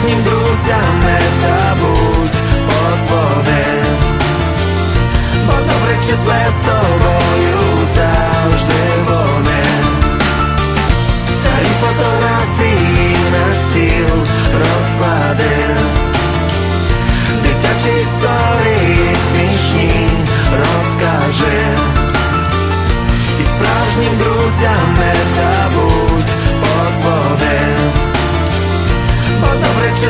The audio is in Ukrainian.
справжнім друзям не забудь подводи. Бо добре числе з тобою завжди вони. Старі фотографії на стіл розклади. Дитячі історії смішні розкажи. І справжнім друзям не